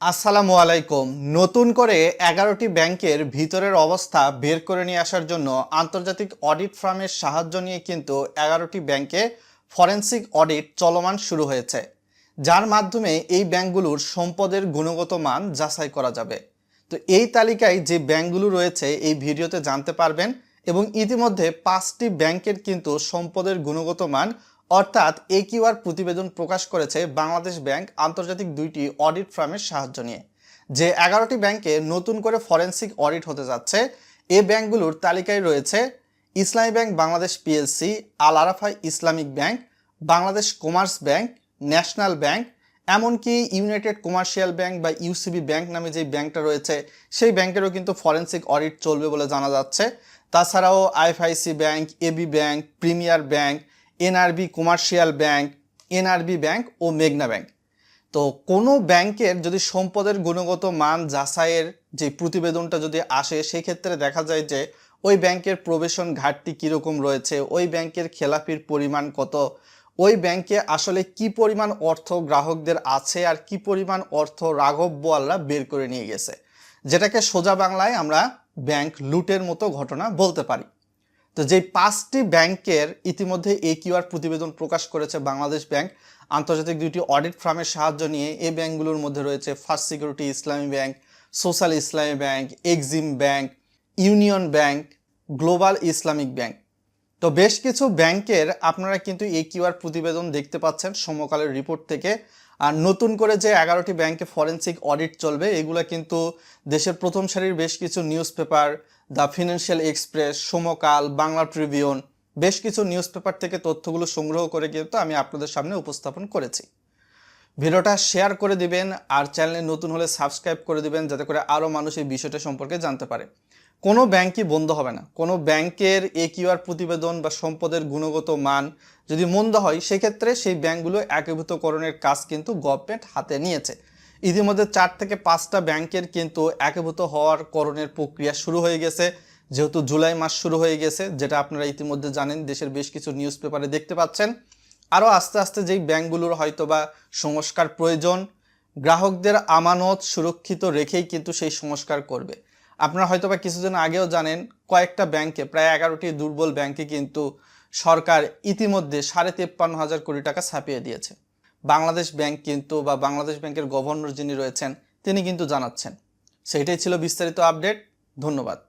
আসসালামু আলাইকুম। নতুন করে এগারোটি ব্যাংকের ভিতরের অবস্থা বের করে নিয়ে আসার জন্য আন্তর্জাতিক অডিট ফার্মের সাহায্য নিয়ে কিন্তু এগারোটি ব্যাংকে ফরেন্সিক অডিট চলমান শুরু হয়েছে। যার মাধ্যমে এই ব্যাংকগুলোর সম্পদের গুণগত মান যাচাই করা যাবে। তো এই তালিকায় যে ব্যাংকগুলো রয়েছে, এই ভিডিওতে জানতে পারবেন এবং ইতিমধ্যে পাঁচটি ব্যাংকের কিন্তু সম্পদের গুণগত মান অর্থাৎ এ কিউআর প্রতিবেদন প্রকাশ করেছে বাংলাদেশ ব্যাংক আন্তর্জাতিক দুইটি অডিট ফার্মের সাহায্য নিয়ে। যে এগারোটি ব্যাংকে নতুন করে ফরেন্সিক অডিট হতে যাচ্ছে, এ ব্যাংকগুলোর তালিকায় রয়েছে Islami bank Bangladesh PLC, Al Arafah Islamic bank, Bangladesh commerce bank, national bank, এমনকি ইউনাইটেড কমার্শিয়াল ব্যাংক বা ইউসিবি ব্যাংক নামে যে ব্যাংকটা রয়েছে, সেই ব্যাংকেরও কিন্তু ফরেন্সিক অডিট চলবে বলে জানা যাচ্ছে। তাছাড়াও IFIC bank, AB bank, premier bank NRB commercial bank, NRB bank ও মেঘনা ব্যাংক। তো কোনো ব্যাংকের যদি সম্পদের গুণগত মান যাচাইয়ের যে প্রতিবেদনটা যদি আসে, সেক্ষেত্রে দেখা যায় যে ওই ব্যাংকের প্রবেশন ঘাটতি কীরকম রয়েছে, ওই ব্যাংকের খেলাপির পরিমাণ কত, ওই ব্যাংকে আসলে কি পরিমাণ অর্থ গ্রাহকদের আছে আর কি পরিমাণ অর্থ রাঘব বোয়ালরা বের করে নিয়ে গেছে। যেটাকে সোজা বাংলায় আমরা ব্যাংক লুটের মতো ঘটনা বলতে পারি। তো যেই পাঁচটি ব্যাংকের ইতিমধ্যে এ কিউআর প্রতিবেদন প্রকাশ করেছে বাংলাদেশ ব্যাংক, আন্তর্জাতিক দুইটি অডিট ফার্মের সাহায্য নিয়ে এই ব্যাংকগুলোর মধ্যে রয়েছে first security Islami bank, social Islami bank, Exim bank, union bank, global Islamic bank. তো বেশ কিছু ব্যাংকের আপনারা কিন্তু এই কিউআর প্রতিবেদন দেখতে পাচ্ছেন সমকালের রিপোর্ট থেকে। আর নতুন করে যে এগারোটি ব্যাংকে ফরেন্সিক অডিট চলবে, এগুলো কিন্তু দেশের প্রথম সারির বেশ কিছু newspaper the Financial Express Samakal, Bangla Tribune বেশ কিছু নিউজ পেপার থেকে তথ্যগুলো সংগ্রহ করে কিন্তু আমি আপনাদের সামনে উপস্থাপন করেছি। ভিডিওটা শেয়ার করে দিবেন আর চ্যানেলে নতুন হলে সাবস্ক্রাইব করে দিবেন যাতে করে আরও মানুষ এই বিষয়টা সম্পর্কে জানতে পারে। কোনো ব্যাংকই বন্ধ হবে না। কোনো ব্যাংকের এ কিউআর প্রতিবেদন বা সম্পদের গুণগত মান যদি মন্দ হয়, সেক্ষেত্রে সেই ব্যাংকগুলো একীভূতকরণের কাজ কিন্তু গভর্নমেন্ট হাতে নিয়েছে। ইতিমধ্যে চার থেকে পাঁচটা ব্যাংকের কিন্তু একীভূত হওয়ার করণের প্রক্রিয়া শুরু হয়ে গেছে। যেহেতু জুলাই মাস শুরু হয়ে গেছে, যেটা আপনারা ইতিমধ্যে জানেন, দেশের বেশ কিছু নিউজ পেপারে দেখতে পাচ্ছেন। আরও আস্তে আস্তে যেই ব্যাংকগুলোর হয়তো বা সংস্কার প্রয়োজন, গ্রাহকদের আমানত সুরক্ষিত রেখেই কিন্তু সেই সংস্কার করবে। আপনারা হয়তো বা কিছুদিন আগেও জানেন, কয়েকটা ব্যাংকে, প্রায় এগারোটি দুর্বল ব্যাংকে কিন্তু সরকার ইতিমধ্যে সাড়ে তেপ্পান্ন হাজার কোটি টাকা ছাপিয়ে দিয়েছে। বাংলাদেশ ব্যাংক কিন্তু বা বাংলাদেশ ব্যাংকের গভর্নর যিনি রয়েছেন, তিনি কিন্তু জানাচ্ছেন। সেটাই ছিল বিস্তারিত আপডেট। ধন্যবাদ।